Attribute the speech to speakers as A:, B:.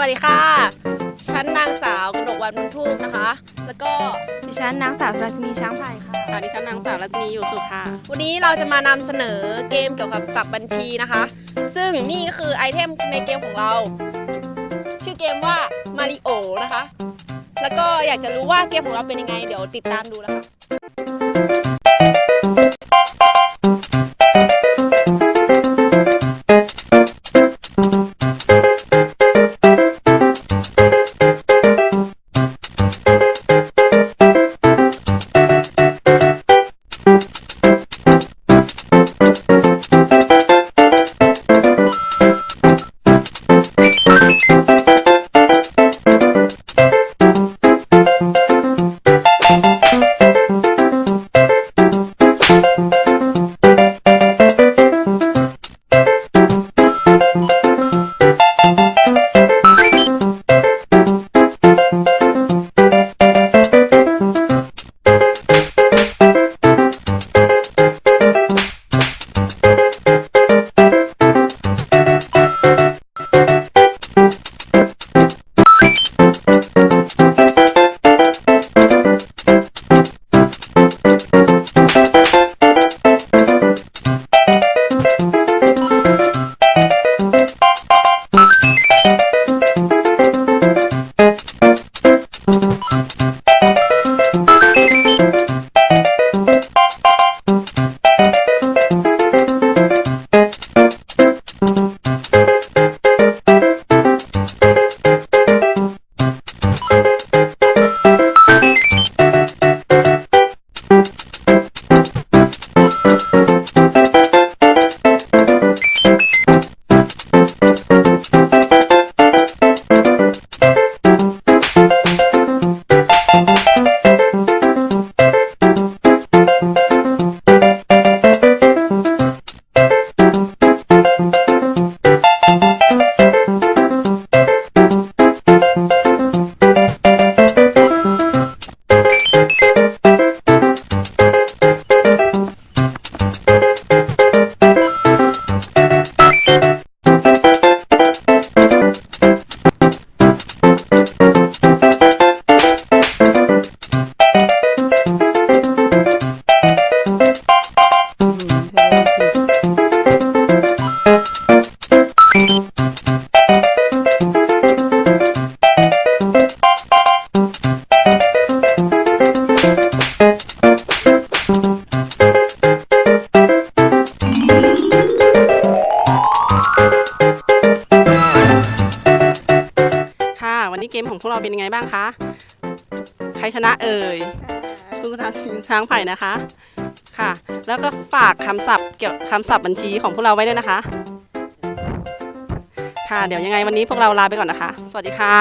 A: วัสดีค่ะ ฉันนางสาวกนกวันบุญทูกนะคะ แล้วก็
B: ดิฉันนางสาวรัชนีช้างพาย
C: ค่ะดิฉันนางสาวรัตนีอยู่สุขา
A: วันนี้เราจะมานำเสนอเกมเกี่ยวกับศัพท์บัญชีนะคะ ซึ่งนี่ก็คือไอเทมในเกมของเรา ชื่อเกมว่ามาริโอนะคะ แล้วก็อยากจะรู้ว่าเกมของเราเป็นยังไง เดี๋ยวติดตามดูนะคะ
C: ค่ะ ของพวกเราเป็นยังไงบ้างคะ ใครชนะเอ่ยคุณทาสิงช้างไผ่นะคะ ค่ะ แล้วก็ฝากคำศัพท์เกี่ยวคำศัพท์บัญชีของพวกเราไว้ด้วยนะคะ ค่ะ เดี๋ยวยังไงวันนี้พวกเราลาไปก่อนนะคะ สวัสดีค่ะ